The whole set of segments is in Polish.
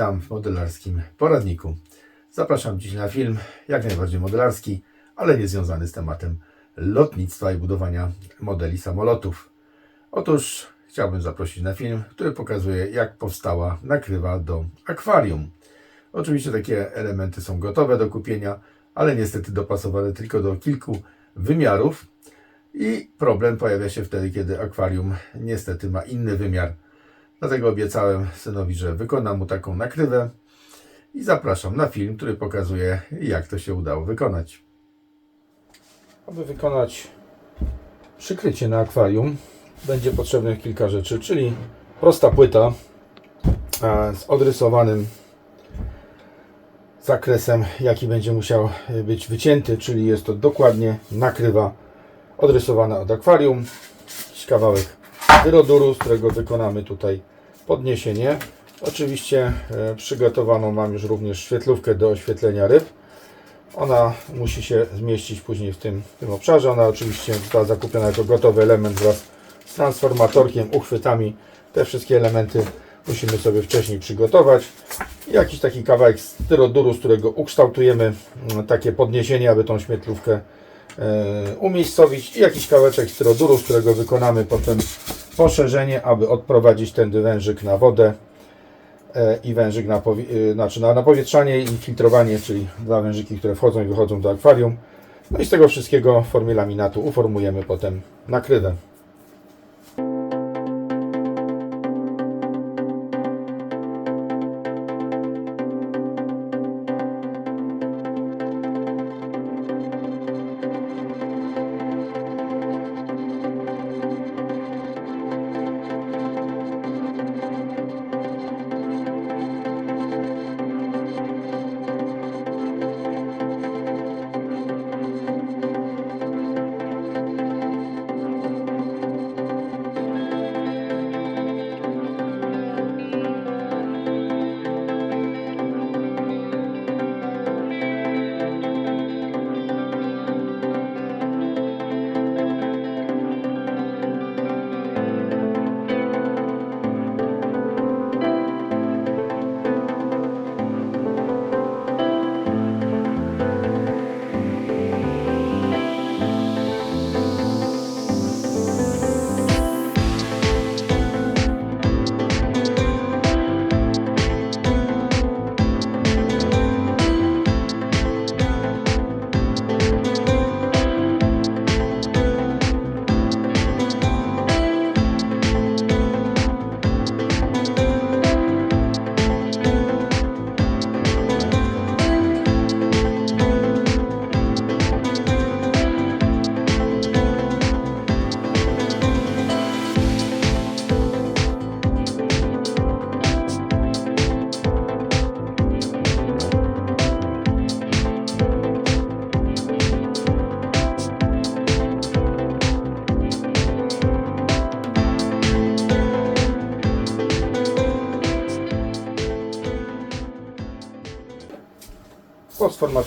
Witam w modelarskim poradniku. Zapraszam dziś na film jak najbardziej modelarski, ale nie związany z tematem lotnictwa i budowania modeli samolotów. Otóż chciałbym zaprosić na film, który pokazuje jak powstała nakrywa do akwarium. Oczywiście takie elementy są gotowe do kupienia, ale niestety dopasowane tylko do kilku wymiarów. I problem pojawia się wtedy, kiedy akwarium niestety ma inny wymiar. Dlatego obiecałem synowi, że wykonam mu taką nakrywę i zapraszam na film, który pokazuje, jak to się udało wykonać. Aby wykonać przykrycie na akwarium, będzie potrzebnych kilka rzeczy, czyli prosta płyta e, z odrysowanym zakresem, jaki będzie musiał być wycięty, czyli jest to dokładnie nakrywa odrysowana od akwarium. Jakiś kawałek dyroduru, z którego wykonamy tutaj podniesienie. Oczywiście e, przygotowaną mam już również świetlówkę do oświetlenia ryb. Ona musi się zmieścić później w tym, w tym obszarze. Ona oczywiście została zakupiona jako gotowy element wraz z transformatorkiem, uchwytami. Te wszystkie elementy musimy sobie wcześniej przygotować. Jakiś taki kawałek styroduru, z którego ukształtujemy mm, takie podniesienie, aby tą świetlówkę e, umiejscowić i jakiś kawałeczek styroduru, z którego wykonamy potem poszerzenie, aby odprowadzić ten wężyk na wodę e, i wężyk na, e, znaczy na napowietrzanie i filtrowanie, czyli dwa wężyki, które wchodzą i wychodzą do akwarium. No i z tego wszystkiego w formie laminatu uformujemy potem nakrywę.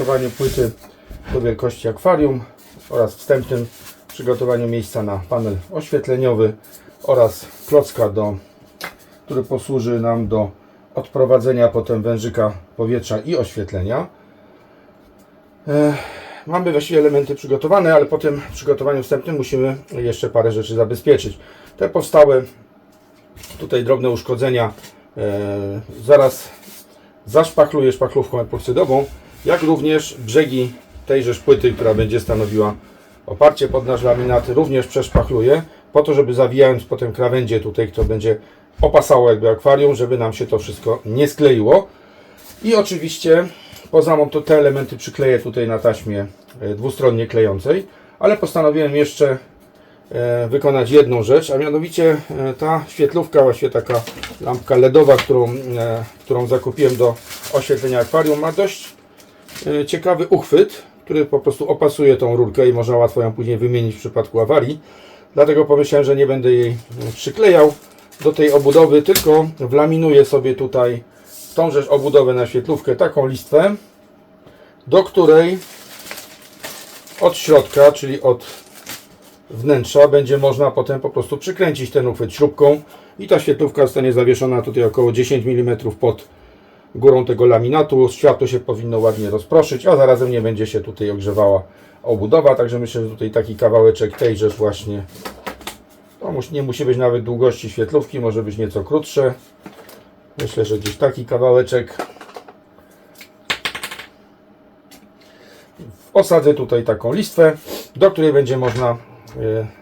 Po sformatowaniu płyty do wielkości akwarium oraz wstępnym przygotowaniu miejsca na panel oświetleniowy oraz klocka, do, który posłuży nam do odprowadzenia potem wężyka powietrza i oświetlenia. Mamy właściwie elementy przygotowane, ale po tym przygotowaniu wstępnym musimy jeszcze parę rzeczy zabezpieczyć. Te powstałe tutaj drobne uszkodzenia e, zaraz zaszpachluję szpachlówką epoksydową, jak również brzegi tejże płyty, która będzie stanowiła oparcie pod nasz laminat, również przeszpachluję, po to, żeby zawijając potem krawędzie tutaj, które będzie opasało jakby akwarium, żeby nam się to wszystko nie skleiło. I oczywiście poza to te elementy przykleję tutaj na taśmie e, dwustronnie klejącej, ale postanowiłem jeszcze e, wykonać jedną rzecz, a mianowicie e, ta świetlówka, właściwie taka lampka LEDowa, którą, którą zakupiłem do oświetlenia akwarium, ma dość ciekawy uchwyt, który po prostu opasuje tą rurkę i można łatwo ją później wymienić w przypadku awarii. Dlatego pomyślałem, że nie będę jej e, przyklejał do tej obudowy, tylko wlaminuję sobie tutaj w tążeż obudowę na świetlówkę taką listwę, do której od środka, czyli od wnętrza będzie można potem po prostu przykręcić ten uchwyt śrubką i ta świetlówka zostanie zawieszona tutaj około 10 mm pod górą tego laminatu. Światło się powinno ładnie rozproszyć, a zarazem nie będzie się tutaj ogrzewała obudowa. Także myślę, że tutaj taki kawałeczek tejżeż właśnie to nie musi być nawet długości świetlówki, może być nieco krótsze. Myślę, że gdzieś taki kawałeczek. Osadzę tutaj taką listwę, do której będzie można e,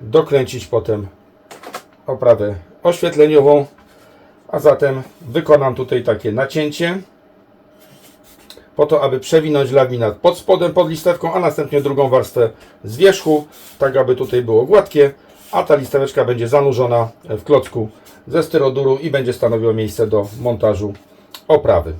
dokręcić potem oprawę oświetleniową. A zatem wykonam tutaj takie nacięcie po to, aby przewinąć laminat pod spodem, pod listewką, a następnie drugą warstwę z wierzchu, tak aby tutaj było gładkie, a ta listeweczka będzie zanurzona w klocku ze styroduru i będzie stanowiło miejsce do montażu oprawy.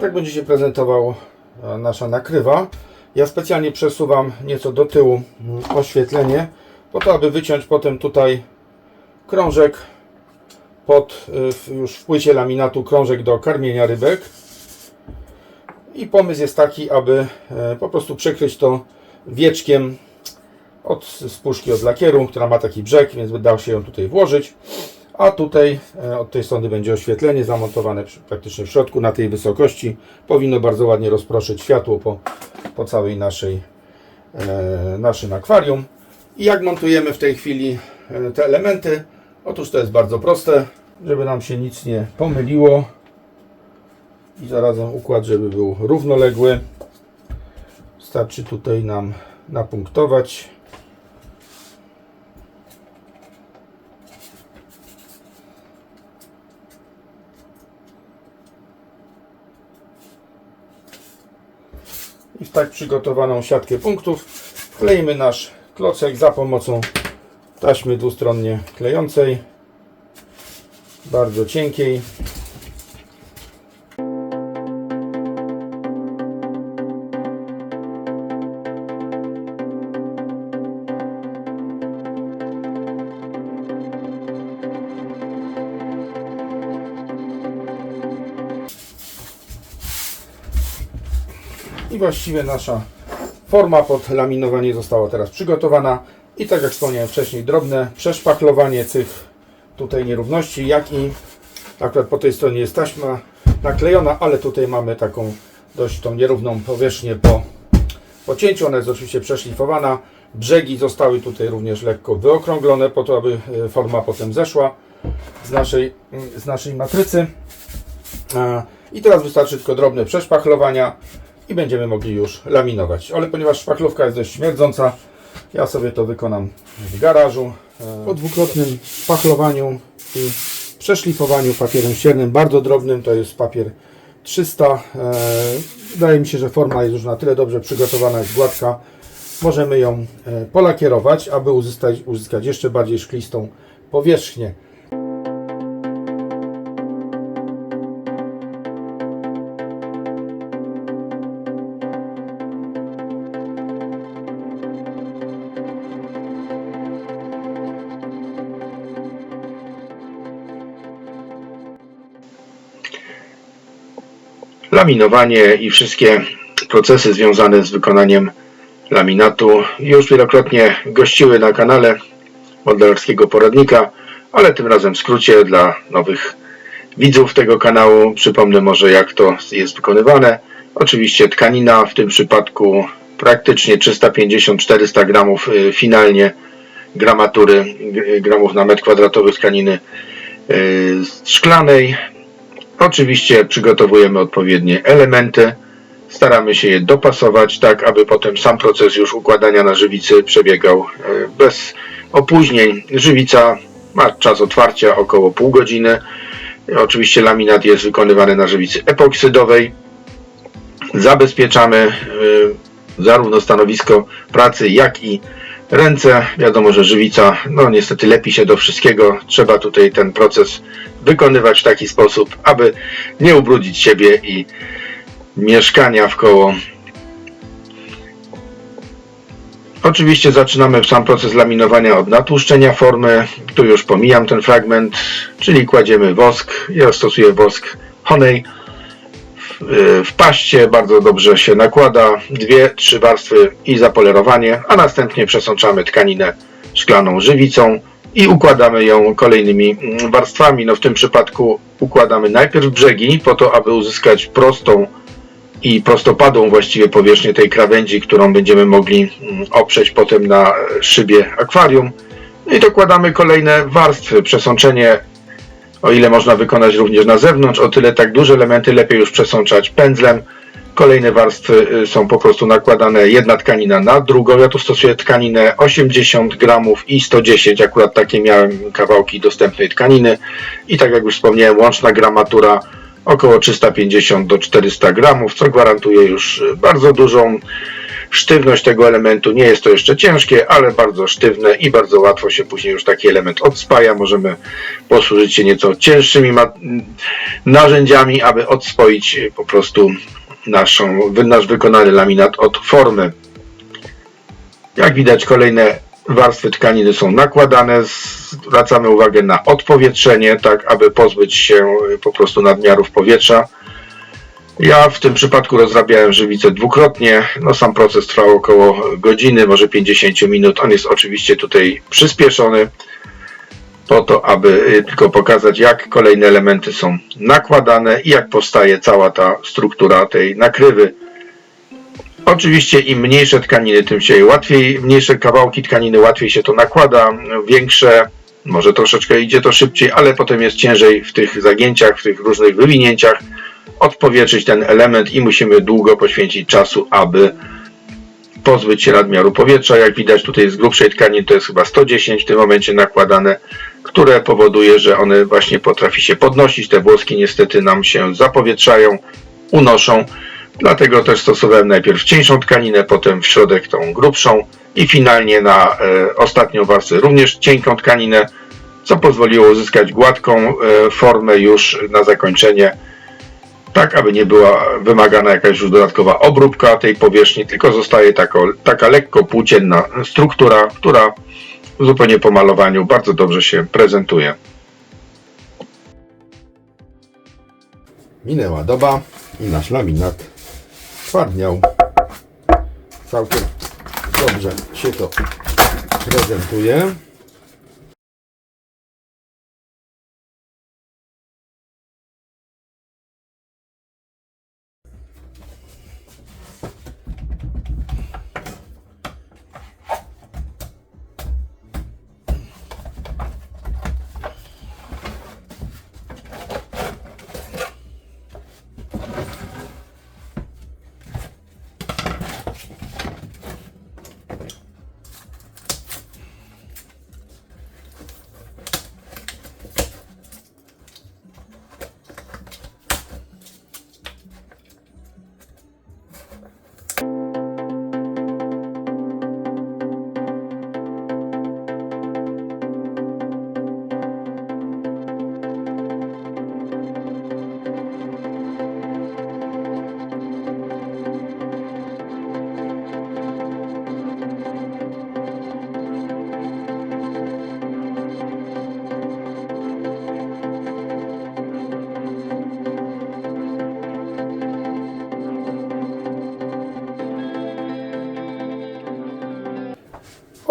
Tak będzie się prezentował e, nasza nakrywa. Ja specjalnie przesuwam nieco do tyłu mm, oświetlenie, po to, aby wyciąć potem tutaj krążek pod w- już w płycie laminatu krążek do karmienia rybek. I pomysł jest taki, aby e, po prostu przykryć to wieczkiem od z puszki od lakieru, która ma taki brzeg, więc da się ją tutaj włożyć. A tutaj e, od tej strony będzie oświetlenie zamontowane praktycznie w środku na tej wysokości. Powinno bardzo ładnie rozproszyć światło po, po całej naszej, e, naszym akwarium. I jak montujemy w tej chwili e, te elementy? Otóż to jest bardzo proste, żeby nam się nic nie pomyliło. I zarazem układ, żeby był równoległy. Starczy tutaj nam napunktować. I w tak przygotowaną siatkę punktów kleimy nasz klocek za pomocą taśmy dwustronnie klejącej bardzo cienkiej właściwie nasza forma pod laminowanie została teraz przygotowana. I tak jak wspomniałem wcześniej, drobne przeszpachlowanie tych tutaj nierówności, jak i akurat po tej stronie jest taśma naklejona, ale tutaj mamy taką dość tą nierówną powierzchnię po, po cięciu. Ona jest oczywiście przeszlifowana. Brzegi zostały tutaj również lekko wyokrąglone po to, aby e, forma potem zeszła z naszej, z naszej matrycy. E, I teraz wystarczy tylko drobne przeszpachlowania i będziemy mogli już laminować. Ale ponieważ szpachlówka jest dość śmierdząca, ja sobie to wykonam w garażu. e, Po dwukrotnym szpachlowaniu i przeszlifowaniu papierem ściernym, bardzo drobnym, to jest papier 300. E, Wydaje mi się, że forma jest już na tyle dobrze przygotowana, jest gładka. Możemy ją e, polakierować, aby uzyskać, uzyskać jeszcze bardziej szklistą powierzchnię. Laminowanie i wszystkie procesy związane z wykonaniem laminatu już wielokrotnie gościły na kanale modelarskiego poradnika, ale tym razem w skrócie dla nowych widzów tego kanału. Przypomnę może jak to jest wykonywane. Oczywiście tkanina w tym przypadku praktycznie 350-400 gramów y, finalnie gramatury gramów na metr kwadratowy tkaniny y, szklanej Oczywiście przygotowujemy odpowiednie elementy, staramy się je dopasować tak, aby potem sam proces już układania na żywicy przebiegał e, bez opóźnień. Żywica ma czas otwarcia około pół godziny. Oczywiście laminat jest wykonywany na żywicy epoksydowej. zabezpieczamy y, zarówno stanowisko pracy, jak i ręce. Wiadomo, że żywica, no niestety lepi się do wszystkiego. Trzeba tutaj ten proces wykonywać w taki sposób, aby nie ubrudzić siebie i mieszkania w koło. Oczywiście zaczynamy sam proces laminowania od natłuszczenia formy. Tu już pomijam ten fragment, czyli kładziemy wosk. Ja stosuję wosk Honey w- w paście bardzo dobrze się nakłada, dwie, trzy warstwy i zapolerowanie, a następnie przesączamy tkaninę szklaną żywicą i układamy ją kolejnymi mm, warstwami. No w tym przypadku układamy najpierw brzegi po to, aby uzyskać prostą i prostopadłą właściwie powierzchnię tej krawędzi, którą będziemy mogli mm, oprzeć potem na e, szybie akwarium. No i dokładamy kolejne warstwy, przesączenie o ile można wykonać również na zewnątrz, o tyle tak duże elementy lepiej już przesączać pędzlem. Kolejne warstwy y, są po prostu nakładane jedna tkanina na drugą. Ja tu stosuję tkaninę 80 gramów i 110, akurat takie miałem kawałki dostępnej tkaniny. I tak jak już wspomniałem, łączna gramatura około 350 do 400 gramów, co gwarantuje już y, bardzo dużą sztywność tego elementu. Nie jest to jeszcze ciężkie, ale bardzo sztywne i bardzo łatwo się później już taki element odspaja. Możemy posłużyć się nieco cięższymi narzędziami, aby odspoić y, po prostu naszą, nasz wykonany laminat od formy. Jak widać kolejne warstwy tkaniny są nakładane. Zwracamy uwagę na odpowietrzenie, tak aby pozbyć się y, po prostu nadmiarów powietrza. Ja w tym przypadku rozrabiałem żywicę dwukrotnie. No, sam proces trwał około godziny, może 50 minut. On jest oczywiście tutaj przyspieszony po to, aby y, tylko pokazać, jak kolejne elementy są nakładane i jak powstaje cała ta struktura tej nakrywy. Oczywiście im mniejsze tkaniny, tym się łatwiej, mniejsze kawałki tkaniny łatwiej się to nakłada, większe, może troszeczkę idzie to szybciej, ale potem jest ciężej w tych zagięciach, w tych różnych wywinięciach odpowietrzyć ten element i musimy długo poświęcić czasu, aby pozbyć się nadmiaru powietrza. Jak widać tutaj z grubszej tkaniny to jest chyba 110 w tym momencie nakładane, które powoduje, że one właśnie potrafi się podnosić. Te włoski niestety nam się zapowietrzają, unoszą. Dlatego też stosowałem najpierw cieńszą tkaninę, potem w środek tą grubszą i finalnie na e, ostatnią warstwę również cienką tkaninę, co pozwoliło uzyskać gładką e, formę już na zakończenie tak aby nie była wymagana jakaś już dodatkowa obróbka tej powierzchni, tylko zostaje tako, taka lekko płócienna struktura, która zupełnie po malowaniu bardzo dobrze się prezentuje. Minęła doba i nasz laminat twardniał. Całkiem dobrze się to prezentuje.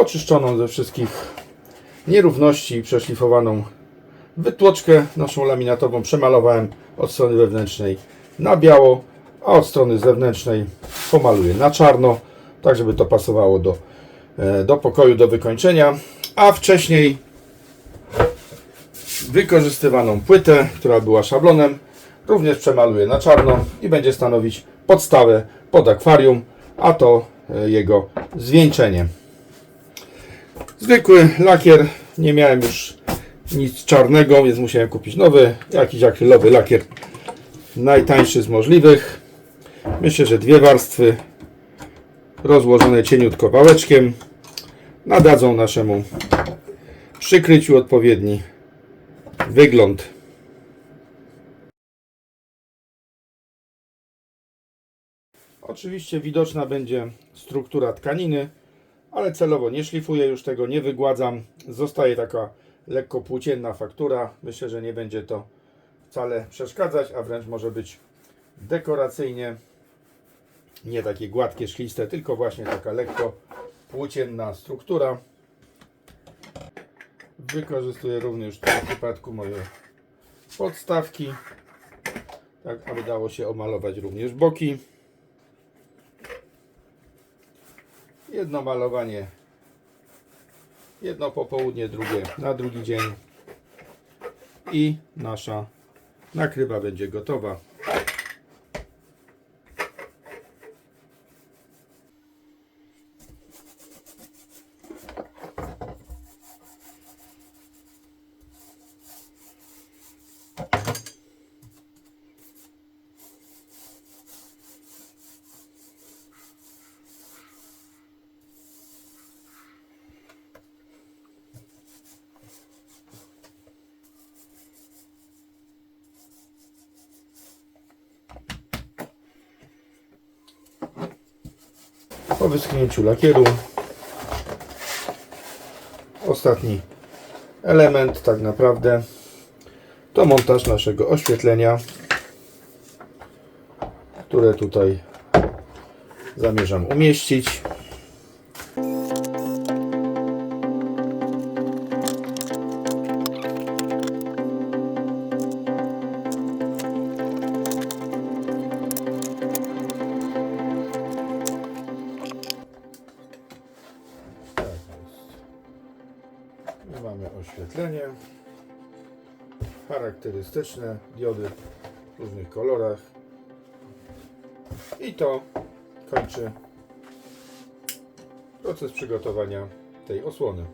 Oczyszczoną ze wszystkich nierówności i przeszlifowaną wytłoczkę naszą laminatową przemalowałem od strony wewnętrznej na biało, a od strony zewnętrznej pomaluję na czarno, tak żeby to pasowało do, e, do pokoju, do wykończenia. A wcześniej wykorzystywaną płytę, która była szablonem, również przemaluję na czarno i będzie stanowić podstawę pod akwarium, a to e, jego zwieńczenie. Zwykły lakier, nie miałem już nic czarnego, więc musiałem kupić nowy, jakiś akrylowy lakier, najtańszy z możliwych. Myślę, że dwie warstwy rozłożone cieniutko wałeczkiem nadadzą naszemu przykryciu odpowiedni wygląd. Oczywiście widoczna będzie struktura tkaniny, ale celowo nie szlifuję już tego, nie wygładzam. Zostaje taka lekko płócienna faktura. Myślę, że nie będzie to wcale przeszkadzać, a wręcz może być dekoracyjnie. Nie takie gładkie, szkliste, tylko właśnie taka lekko płócienna struktura. Wykorzystuję również w tym przypadku moje podstawki, tak aby dało się omalować również boki. Jedno malowanie, jedno popołudnie, drugie na drugi dzień i nasza nakrywa będzie gotowa. Po wyschnięciu lakieru. Ostatni element tak naprawdę to montaż naszego oświetlenia które tutaj zamierzam umieścić oświetlenie charakterystyczne, diody w różnych kolorach. I to kończy proces przygotowania tej osłony.